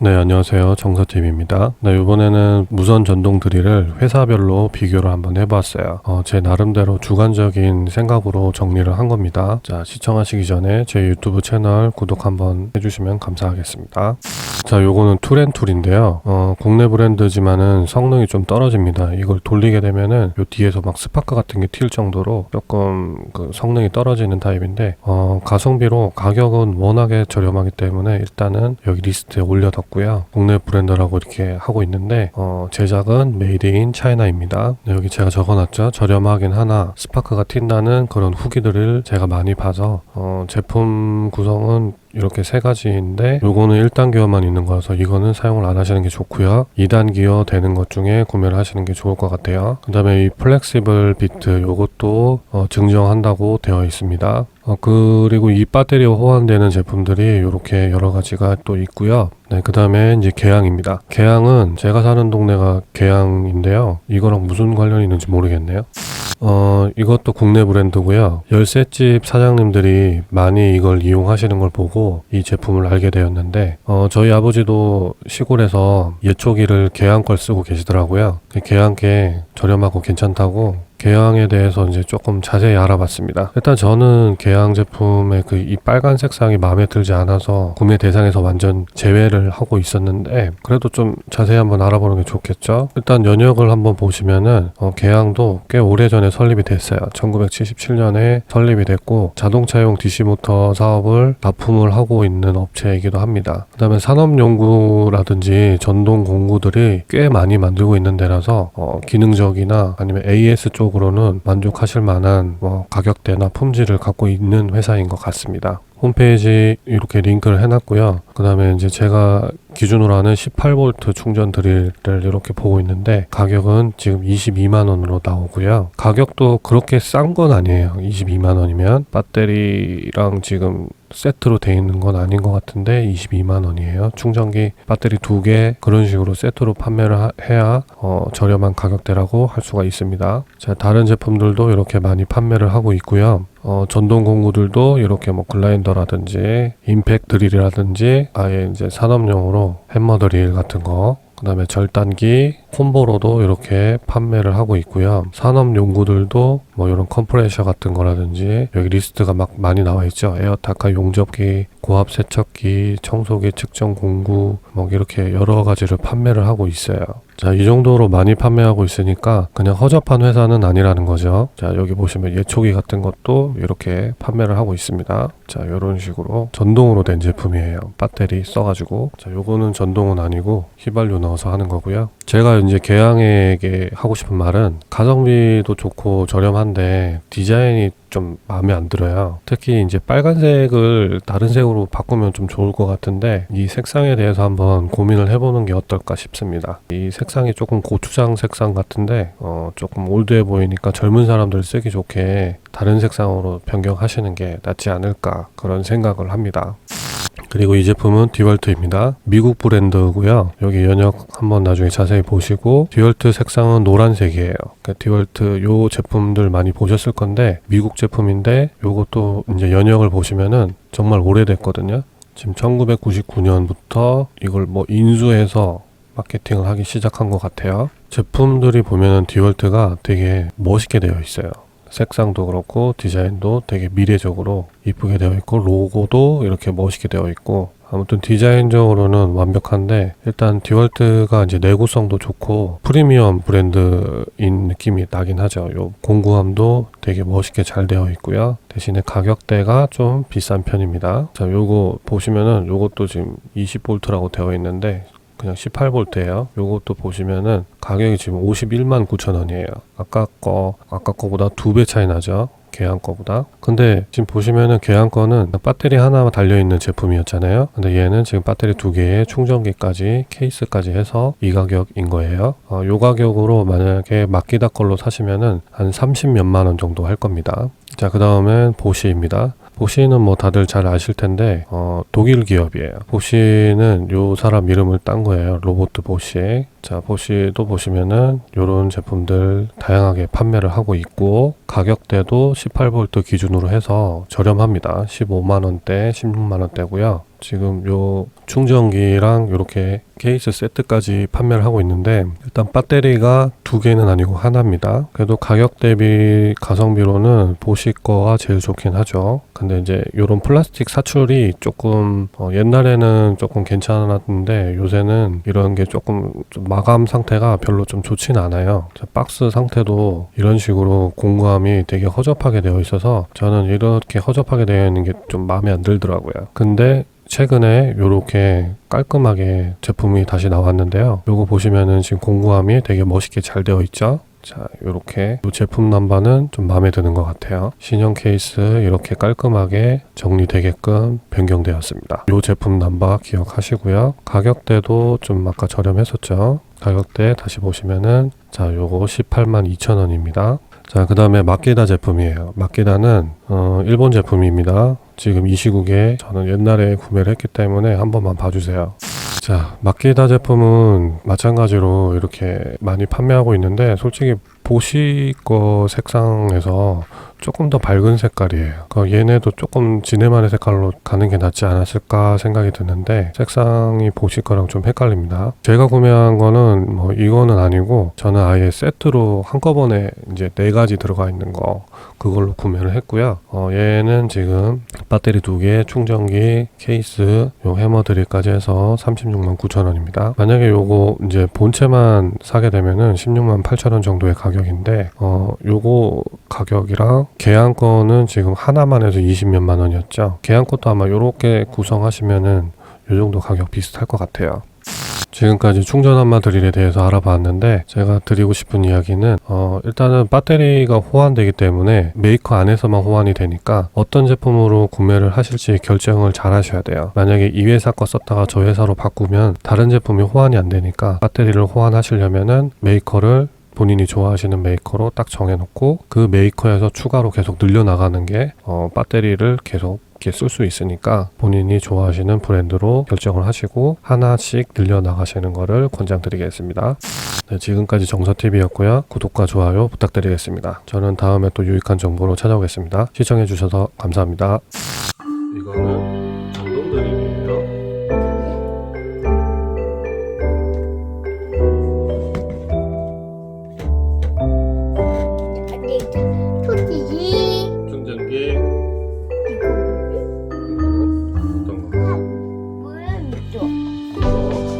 네, 안녕하세요. 정서TV입니다. 네, 이번에는 무선 전동 드릴을 회사별로 비교를 한번 해봤어요. 어, 제 나름대로 주관적인 생각으로 정리를 한 겁니다. 자, 시청하시기 전에 제 유튜브 채널 구독 한번 해주시면 감사하겠습니다. 자, 요거는 툴앤툴인데요. 어, 국내 브랜드지만은 성능이 좀 떨어집니다. 이걸 돌리게 되면은 요 뒤에서 막 스파크 같은 게 튈 정도로 조금 그 성능이 떨어지는 타입인데, 어, 가성비로 가격은 워낙에 저렴하기 때문에 일단은 여기 리스트에 올려뒀고요. 국내 브랜드라고 이렇게 하고 있는데, 어, 제작은 메이드 인 차이나입니다. 네, 여기 제가 적어놨죠. 저렴하긴 하나 스파크가 튄다는 그런 후기들을 제가 많이 봐서, 어, 제품 구성은 이렇게 세 가지인데 요거는 1단 기어만 있는 거라서 이거는 사용을 안 하시는 게 좋고요. 2단 기어 되는 것 중에 구매를 하시는 게 좋을 것 같아요. 그 다음에 이 플렉시블 비트 요것도 어, 증정한다고 되어 있습니다. 어, 그리고 이 배터리와 호환되는 제품들이 이렇게 여러 가지가 또 있고요. 네, 그 다음에 이제 개양입니다. 개양은 제가 사는 동네가 개양인데요. 이거랑 무슨 관련이 있는지 모르겠네요. 어, 이것도 국내 브랜드고요. 열쇠집 사장님들이 많이 이걸 이용하시는 걸 보고 이 제품을 알게 되었는데, 어, 저희 아버지도 시골에서 예초기를 개양 걸 쓰고 계시더라고요. 그 개양께 저렴하고 괜찮다고 개양에 대해서 이제 조금 자세히 알아봤습니다. 일단 저는 개양 제품의 그 이 빨간 색 상이 마음에 들지 않아서 구매 대상에서 완전 제외를 하고 있었는데 그래도 좀 자세히 한번 알아보는 게 좋겠죠. 일단 연역을 한번 보시면은 어, 개양도 꽤 오래전에 설립이 됐어요. 1977년에 설립이 됐고 자동차용 DC 모터 사업을 납품을 하고 있는 업체이기도 합니다. 그다음에 산업 연구라든지 전동 공구들이 꽤 많이 만들고 있는 데라서 어, 기능적이나 아니면 AS 쪽 쪽으로는 만족하실 만한 뭐 가격대나 품질을 갖고 있는 회사인 것 같습니다. 홈페이지 이렇게 링크를 해놨고요. 그 다음에 이제 제가 기준으로 하는 18V 충전 드릴을 이렇게 보고 있는데 가격은 지금 22만원으로 나오고요. 가격도 그렇게 싼 건 아니에요. 22만원이면 배터리랑 지금 세트로 돼 있는 건 아닌 것 같은데 22만 원이에요. 충전기 배터리 두 개 그런 식으로 세트로 판매를 하- 해야 어, 저렴한 가격대라고 할 수가 있습니다. 자, 다른 제품들도 이렇게 많이 판매를 하고 있고요. 어, 전동 공구들도 이렇게 뭐 글라인더라든지 임팩 드릴이라든지 아예 이제 산업용으로 해머 드릴 같은 거 그 다음에 절단기 콤보로도 이렇게 판매를 하고 있고요. 산업 용구들도 뭐 이런 컴프레셔 같은 거라든지 여기 리스트가 막 많이 나와 있죠. 에어타카 용접기, 고압 세척기, 청소기 측정 공구 뭐 이렇게 여러 가지를 판매를 하고 있어요. 자, 이 정도로 많이 판매하고 있으니까 그냥 허접한 회사는 아니라는 거죠. 자, 여기 보시면 예초기 같은 것도 이렇게 판매를 하고 있습니다. 자, 이런 식으로 전동으로 된 제품이에요. 배터리 써가지고. 자, 요거는 전동은 아니고 휘발유 넣어서 하는 거고요. 제가 이제 개양에게 하고 싶은 말은 가성비도 좋고 저렴한데 디자인이 좀 마음에 안 들어요. 특히 이제 빨간색을 다른 색으로 바꾸면 좀 좋을 것 같은데 이 색상에 대해서 한번 고민을 해보는 게 어떨까 싶습니다. 이 색상이 조금 고추장 색상 같은데 어 조금 올드해 보이니까 젊은 사람들 쓰기 좋게 다른 색상으로 변경하시는 게 낫지 않을까 그런 생각을 합니다. 그리고 이 제품은 디월트입니다. 미국 브랜드고요. 여기 연역 한번 나중에 자세히 보시고 디월트 색상은 노란색이에요. 그러니까 디월트 요 제품들 많이 보셨을 건데 미국 제품인데 요것도 이제 연역을 보시면은 정말 오래됐거든요. 지금 1999년부터 이걸 뭐 인수해서 마케팅을 하기 시작한 것 같아요. 제품들이 보면은 디월트가 되게 멋있게 되어 있어요. 색상도 그렇고 디자인도 되게 미래적으로 이쁘게 되어 있고 로고도 이렇게 멋있게 되어 있고 아무튼 디자인적으로는 완벽한데 일단 디월트가 이제 내구성도 좋고 프리미엄 브랜드인 느낌이 나긴 하죠. 요 공구함도 되게 멋있게 잘 되어 있고요. 대신에 가격대가 좀 비싼 편입니다. 자, 요거 보시면은 요것도 지금 20V라고 되어 있는데 그냥 18V예요. 요것도 보시면은 가격이 지금 51만 9천 원이에요. 아까 거 아까 거보다 두 배 차이 나죠. 계양 거보다. 근데 지금 보시면은 계양 거는 배터리 하나 달려 있는 제품이었잖아요. 근데 얘는 지금 배터리 두 개에 충전기까지 케이스까지 해서 이 가격인 거예요. 어, 요 가격으로 만약에 마키다 걸로 사시면은 한 30 몇만 원 정도 할 겁니다. 자, 그 다음엔 보시입니다. 보시는 뭐 다들 잘 아실 텐데 어, 독일 기업이에요. 보시는 요 사람 이름을 딴 거예요. 로보트 보시. 자 보시도 보시면은 요런 제품들 다양하게 판매를 하고 있고 가격대도 18V 기준으로 해서 저렴합니다. 15만 원대, 16만 원대고요. 지금 요 충전기랑 이렇게 케이스 세트까지 판매를 하고 있는데 일단 배터리가 두 개는 아니고 하나입니다. 그래도 가격 대비 가성비로는 보시 거가 제일 좋긴 하죠. 근데 이제 이런 플라스틱 사출이 조금 어, 옛날에는 조금 괜찮았는데 요새는 이런 게 조금 좀 마감 상태가 별로 좀 좋진 않아요. 자, 박스 상태도 이런 식으로 공구함이 되게 허접하게 되어 있어서 저는 이렇게 허접하게 되어 있는 게 좀 마음에 안 들더라고요. 근데 최근에 이렇게 깔끔하게 제품이 다시 나왔는데요. 요거 보시면은 지금 공구함이 되게 멋있게 잘 되어 있죠. 자, 이렇게 이 제품 남바는 좀 마음에 드는 것 같아요. 신형 케이스 이렇게 깔끔하게 정리되게끔 변경되었습니다. 이 제품 남바 기억하시고요. 가격대도 좀 아까 저렴했었죠. 가격대 다시 보시면은 자, 요거 18만 2천 원입니다. 자, 그 다음에 마키다 제품이에요. 마키다는 어, 일본 제품입니다. 지금 이 시국에 저는 옛날에 구매를 했기 때문에 한 번만 봐주세요. 자, 마키다 제품은 마찬가지로 이렇게 많이 판매하고 있는데 솔직히 보시 거 색상에서 조금 더 밝은 색깔이에요. 그 얘네도 조금 지네만의 색깔로 가는 게 낫지 않았을까 생각이 드는데 색상이 보시 거랑 좀 헷갈립니다. 제가 구매한 거는 뭐 이거는 아니고 저는 아예 세트로 한꺼번에 이제 네 가지 들어가 있는 거 그걸로 구매를 했고요. 어, 얘는 지금 배터리 두 개, 충전기, 케이스, 요 해머 드릴까지 해서 36만 9천 원입니다. 만약에 요거 이제 본체만 사게 되면은 16만 8천 원 정도의 가격인데 어, 요거 가격이랑 계약권은 지금 하나만 해서 20몇만 원이었죠. 계약권도 아마 요렇게 구성하시면은 요 정도 가격 비슷할 것 같아요. 지금까지 충전 한마 드릴에 대해서 알아봤는데 제가 드리고 싶은 이야기는 어 일단은 배터리가 호환되기 때문에 메이커 안에서만 호환이 되니까 어떤 제품으로 구매를 하실지 결정을 잘 하셔야 돼요. 만약에 이 회사 거 썼다가 저 회사로 바꾸면 다른 제품이 호환이 안 되니까 배터리를 호환하시려면은 메이커를 본인이 좋아하시는 메이커로 딱 정해놓고 그 메이커에서 추가로 계속 늘려나가는 게 어, 배터리를 계속 이렇게 쓸 수 있으니까 본인이 좋아하시는 브랜드로 결정을 하시고 하나씩 늘려나가시는 거를 권장드리겠습니다. 네, 지금까지 정서TV였고요. 구독과 좋아요 부탁드리겠습니다. 저는 다음에 또 유익한 정보로 찾아오겠습니다. 시청해주셔서 감사합니다.